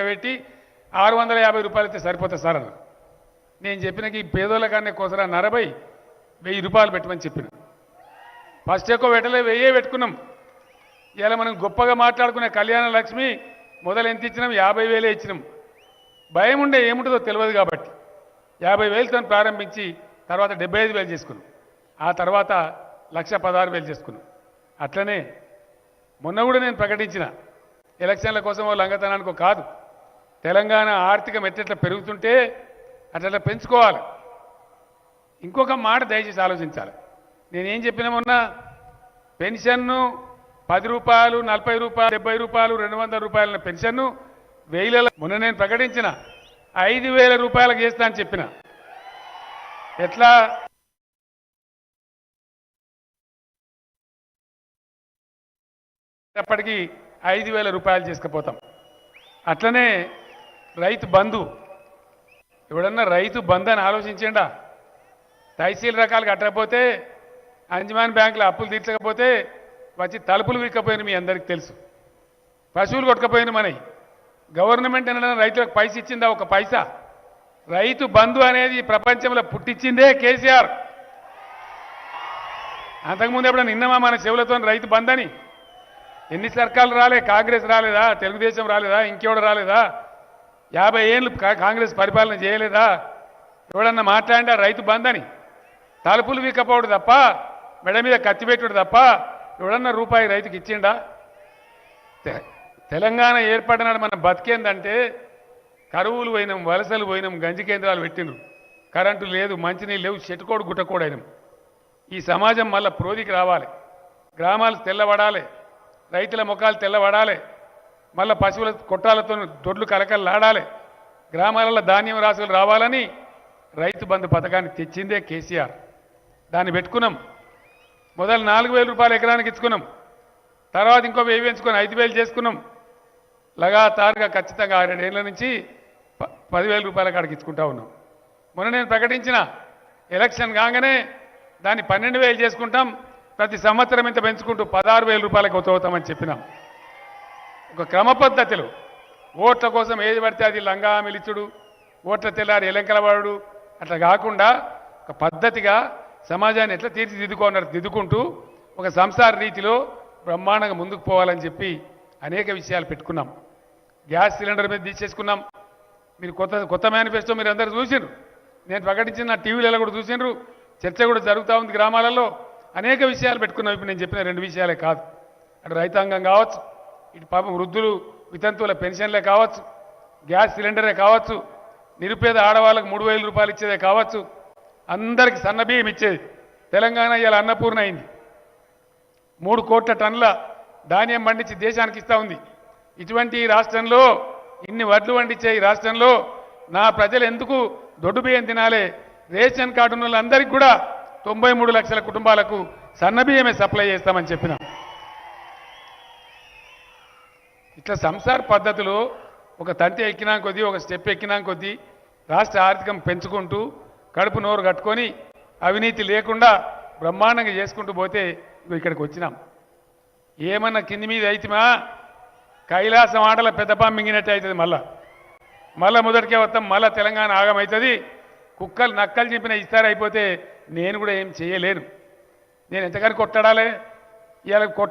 లెక్కబెట్టి ఆరు వందల యాభై రూపాయలు అయితే సరిపోతుంది సార్ అన్నారు. నేను చెప్పినకి ఈ పేదోళ్ళ కన్నా కోసరా నరబై వెయ్యి రూపాయలు పెట్టమని చెప్పిన. ఫస్ట్ ఎక్కువ పెట్టలే వెయ్యే పెట్టుకున్నాం. ఇలా మనం గొప్పగా మాట్లాడుకునే కళ్యాణ లక్ష్మి మొదలు ఎంత ఇచ్చినాం? యాభై వేలే ఇచ్చినాం. భయం ఉండే ఏముంటుందో తెలియదు కాబట్టి యాభై వేలతో ప్రారంభించి తర్వాత డెబ్బై ఐదు వేలు చేసుకున్నాం. ఆ తర్వాత లక్ష పదహారు వేలు చేసుకున్నాం. అట్లనే మొన్న కూడా నేను ప్రకటించిన. ఎలక్షన్ల కోసం ఓ లంగతనానికో కాదు. తెలంగాణ ఆర్థికం ఎట్లెట్లా పెరుగుతుంటే అట్లా పెంచుకోవాలి. ఇంకొక మాట దయచేసి ఆలోచించాలి. నేనేం చెప్పినా మొన్న పెన్షన్ను పది రూపాయలు నలభై రూపాయలు డెబ్బై రూపాయలు రెండు వందల రూపాయల పెన్షన్ను వెయ్యిల మొన్న నేను ప్రకటించిన ఐదు వేల రూపాయలకు చేస్తా అని చెప్పిన. ఎట్లా? అప్పటికి ఐదు వేల రూపాయలు చేసుకుపోతాం. అట్లనే రైతు బంధు. ఎవడన్నా రైతు బంధు అని ఆలోచించండా. తహసీల్ రకాలు కట్టకపోతే అంజమాన్ బ్యాంకులో అప్పులు తీర్చకపోతే వచ్చి తలుపులు విక్కపోయిన మీ అందరికీ తెలుసు. పశువులు కొట్టకపోయిన మనవి. గవర్నమెంట్ అనడం రైతులకు పైస ఇచ్చిందా? ఒక పైసా. రైతు బంధు అనేది ప్రపంచంలో పుట్టించిందే కేసీఆర్. అంతకుముందు ఎప్పుడైనా నిన్నమా మన చెవులతో రైతు బంధని? ఎన్ని సర్కార్లు రాలే? కాంగ్రెస్ రాలేదా? తెలుగుదేశం రాలేదా? ఇంకెవడు రాలేదా? యాభై ఏళ్ళు కా- కాంగ్రెస్ పరిపాలన చేయలేదా? ఎవడన్నా మాట్లాడినా రైతు బందని తలుపులు వీకపోవడు తప్ప మెడ మీద కత్తి పెట్టుడు తప్ప ఎవడన్నా రూపాయి రైతుకి ఇచ్చిండా? తె- తెలంగాణ ఏర్పడినాడు మనం బతికేందంటే కరువులు పోయినాం వలసలు పోయినాం గంజి కేంద్రాలు పెట్టిండు కరెంటు లేదు మంచినీళ్ళు లేవు చెట్టుకోడు గుట్టకోడు ఈ సమాజం మళ్ళా ప్రోదికి రావాలి. గ్రామాలు తెల్లబడాలి రైతుల ముఖాలు తెల్లబడాలి మళ్ళీ పశువుల కొట్టాలతో దొడ్లు కలకలలాడాలి. గ్రామాలలో ధాన్యం రాసులు రావాలని రైతు బంధు పథకాన్ని తెచ్చిందే కేసీఆర్. దాన్ని పెట్టుకున్నాం. మొదలు నాలుగు వేల రూపాయలు ఎకరానికి ఇచ్చుకున్నాం. తర్వాత ఇంకో వెయ్యి పెంచుకొని ఐదు వేలు చేసుకున్నాం. లగాతారుగా ఖచ్చితంగా ఆరేడేళ్ళ నుంచి ప- పదివేల రూపాయల కాడికి ఇచ్చుకుంటా ఉన్నాం. మొన్న నేను ప్రకటించిన ఎలక్షన్ కాగానే దాన్ని పన్నెండు వేలు చేసుకుంటాం. ప్రతి సంవత్సరం ఇంత పెంచుకుంటూ పదహారు వేల రూపాయలకు అవుతామని చెప్పినాం. ఒక క్రమ పద్ధతిలో. ఓట్ల కోసం ఏది పడితే అది లంగా మిలిచుడు ఓట్ల తెల్లారి ఎలంకలవాడు అట్లా కాకుండా ఒక పద్ధతిగా సమాజాన్ని ఎట్లా తీర్చిదిద్దుకోన్నారు దిద్దుకుంటూ ఒక సంసార రీతిలో బ్రహ్మాండంగా ముందుకు పోవాలని చెప్పి అనేక విషయాలు పెట్టుకున్నాం. గ్యాస్ సిలిండర్ మీద తీసేసుకున్నాం. మీరు కొత్త కొత్త మేనిఫెస్టో మీరు అందరూ చూసిండ్రు నేను ప్రకటించిన నా టీవీలలో కూడా చూసిండ్రు చర్చ కూడా జరుగుతూ ఉంది గ్రామాలలో. అనేక విషయాలు పెట్టుకున్నాం. ఇప్పుడు నేను చెప్పిన రెండు విషయాలే కాదు. అటు రైతాంగం కావచ్చు ఇటు పాపం వృద్ధులు వితంతువుల పెన్షన్లే కావచ్చు గ్యాస్ సిలిండరే కావచ్చు నిరుపేద ఆడవాళ్ళకు మూడు వేల రూపాయలు ఇచ్చేదే కావచ్చు. అందరికి సన్నబియ్యం ఇచ్చేది. తెలంగాణ ఇవాళ అన్నపూర్ణ అయింది మూడు కోట్ల టన్నుల ధాన్యం పండించి దేశానికి ఇస్తా ఉంది. ఇటువంటి రాష్ట్రంలో ఇన్ని వడ్లు పండించే ఈ రాష్ట్రంలో నా ప్రజలు ఎందుకు దొడ్డు బియ్యం తినాలి? రేషన్ కార్డు ఉన్న వాళ్ళందరికీ కూడా తొంభై మూడు లక్షల కుటుంబాలకు సన్నబియ్యమే సప్లై చేస్తామని చెప్పినాం. ఇట్లా సంసార పద్ధతిలో ఒక తంటి ఎక్కినా కొద్దీ ఒక స్టెప్ ఎక్కినా కొద్దీ రాష్ట్ర ఆర్థికం పెంచుకుంటూ కడుపు నోరు కట్టుకొని అవినీతి లేకుండా బ్రహ్మాండంగా చేసుకుంటూ పోతే ఇక్కడికి వచ్చినాం. ఏమన్నా కింది మీద అయితేమా? కైలాసం ఆటల పెద్దపా మింగినట్టు అవుతుంది మళ్ళా. మళ్ళా మొదటికే వస్తాం మళ్ళా తెలంగాణ ఆగమవుతుంది కుక్కలు నక్కలు చెప్పిన ఇస్తారైపోతే నేను కూడా ఏం చేయలేను. నేను ఎంతగానో కొట్టడాలే? ఇలా కొట్ట